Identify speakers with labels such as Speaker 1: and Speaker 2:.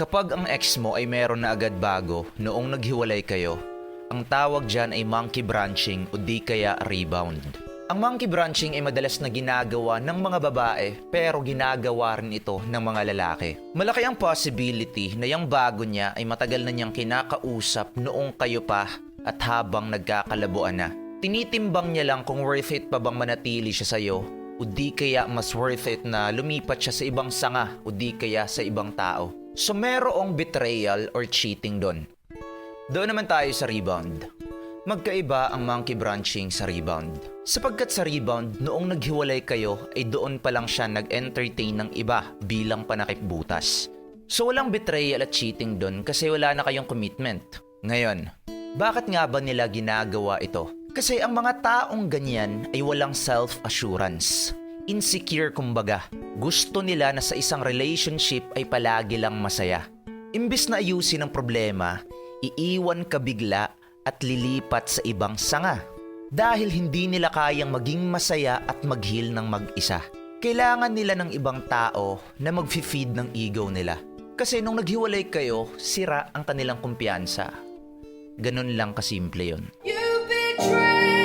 Speaker 1: Kapag ang ex mo ay meron na agad bago noong naghiwalay kayo, ang tawag dyan ay monkey branching o di kaya rebound. Ang monkey branching ay madalas na ginagawa ng mga babae pero ginagawa rin ito ng mga lalaki. Malaki ang possibility na yung bago niya ay matagal na niyang kinakausap noong kayo pa at habang nagkakalabuan na. Tinitimbang niya lang kung worth it pa bang manatili siya sa'yo o di kaya mas worth it na lumipat siya sa ibang sanga o di kaya sa ibang tao. So merong betrayal or cheating doon. Doon naman tayo sa rebound. Magkaiba ang monkey branching sa rebound. Sapagkat sa rebound, noong naghiwalay kayo ay doon pa lang siya nag-entertain ng iba bilang panakipbutas. So walang betrayal at cheating doon kasi wala na kayong commitment. Ngayon, bakit nga ba nila ginagawa ito? Kasi ang mga taong ganyan ay walang self-assurance. Insecure kumbaga. Gusto nila na sa isang relationship ay palagi lang masaya. Imbis na ayusin ang problema, iiwan ka bigla at lilipat sa ibang sanga. Dahil hindi nila kayang maging masaya at mag-heal ng mag-isa. Kailangan nila ng ibang tao na mag-feed ng ego nila. Kasi nung naghiwalay kayo, sira ang kanilang kumpiyansa. Ganun lang kasimple yun.
Speaker 2: You betray